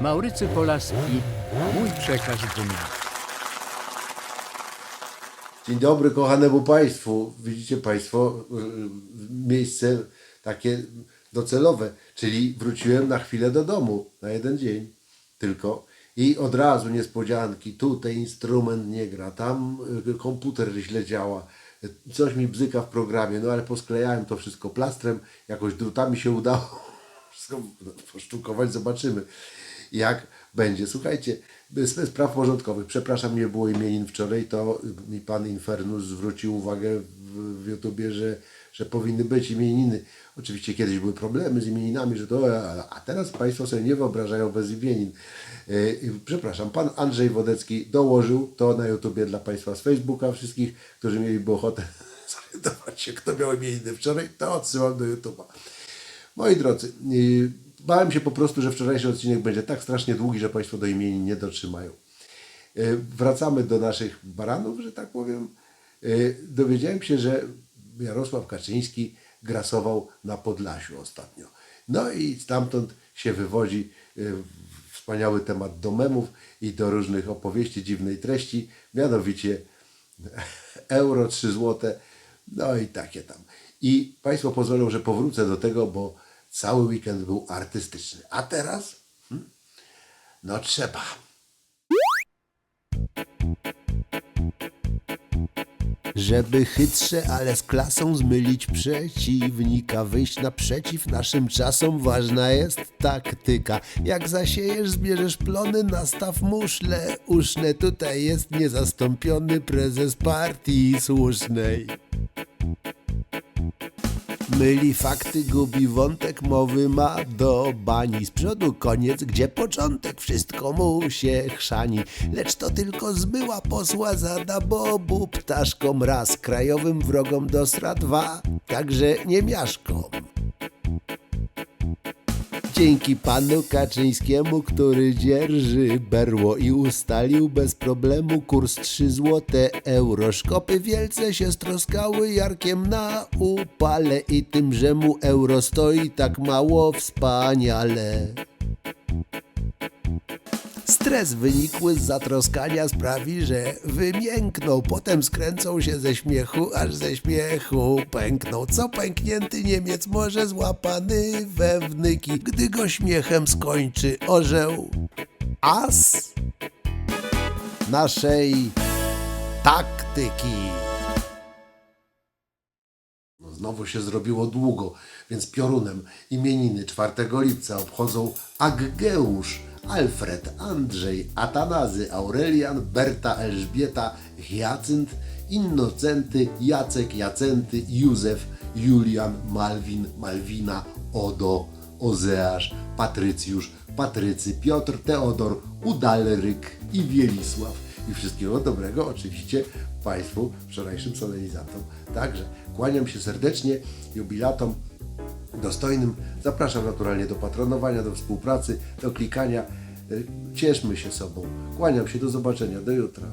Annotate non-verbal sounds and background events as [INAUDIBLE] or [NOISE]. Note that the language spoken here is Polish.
Maurycy Polaski, mój przekaz dnia. Dzień dobry kochanemu Państwu. Widzicie Państwo y, miejsce takie docelowe, czyli wróciłem na chwilę do domu, na jeden dzień tylko i od razu niespodzianki, tutaj instrument nie gra, tam y, komputer źle działa, coś mi bzyka w programie, no ale posklejałem to wszystko plastrem, jakoś drutami się udało [LAUGHS] wszystko posztukować, zobaczymy jak będzie. Słuchajcie, bez spraw porządkowych, przepraszam, nie było imienin wczoraj, to mi pan Infernus zwrócił uwagę w, w YouTubie, że, że powinny być imieniny. Oczywiście kiedyś były problemy z imieninami, że to, a, teraz Państwo sobie nie wyobrażają bez imienin. Yy, przepraszam, pan Andrzej Wodecki dołożył to na YouTubie dla Państwa z Facebooka, wszystkich, którzy mieliby ochotę [LAUGHS] zorientować się, kto miał imieniny wczoraj, to odsyłam do YouTuba. Moi drodzy, bałem się po prostu, że wczorajszy odcinek będzie tak strasznie długi, że Państwo do imienin nie dotrzymają. Yy, Wracamy do naszych baranów, że tak powiem. Yy, Dowiedziałem się, że Jarosław Kaczyński grasował na Podlasiu ostatnio. No i stamtąd się wywodzi yy, wspaniały temat do memów i do różnych opowieści dziwnej treści, mianowicie [LAUGHS] euro 3 złote, no i takie tam. I Państwo pozwolą, że powrócę do tego, bo cały weekend był artystyczny. A teraz? Hmm? No trzeba. Żeby chytrze, ale z klasą zmylić przeciwnika, wyjść naprzeciw naszym czasom, ważna jest taktyka. Jak zasiejesz, zbierzesz plony, nastaw muszle uszne. Tutaj jest niezastąpiony prezes partii słusznej. Myli fakty, gubi wątek, mowy ma do bani. Z przodu koniec, gdzie początek, wszystko mu się chrzani. Lecz to tylko zmyła posła zada bobu ptaszkom raz, krajowym wrogom dosra dwa, także niemiaszkom. Dzięki panu Kaczyńskiemu, który dzierży berło i ustalił bez problemu kurs 3 złote euro. Szkopy wielce się stroskały jarkiem na upale i tym, że mu euro stoi tak mało wspaniale. Stres wynikły z zatroskania sprawi, że wymięknął, potem skręcą się ze śmiechu, aż ze śmiechu pękną. Co pęknięty Niemiec może złapany we wnyki, gdy go śmiechem skończy orzeł. As naszej taktyki. No, znowu się zrobiło długo, więc piorunem imieniny 4 lipca obchodzą Aggeusz, Alfred, Andrzej, Atanazy, Aurelian, Berta, Elżbieta, Hyacynt, Innocenty, Jacek, Jacenty, Józef, Julian, Malwin, Malwina, Odo, Ozeasz, Patrycjusz, Patrycy, Piotr, Teodor, Udalryk i Wielisław. I wszystkiego dobrego oczywiście Państwu, wczorajszym solenizantom. Także kłaniam się serdecznie jubilatom dostojnym. Zapraszam naturalnie do patronowania, do współpracy, do klikania. Y, Cieszmy się sobą. Kłaniam się, do zobaczenia, do jutra.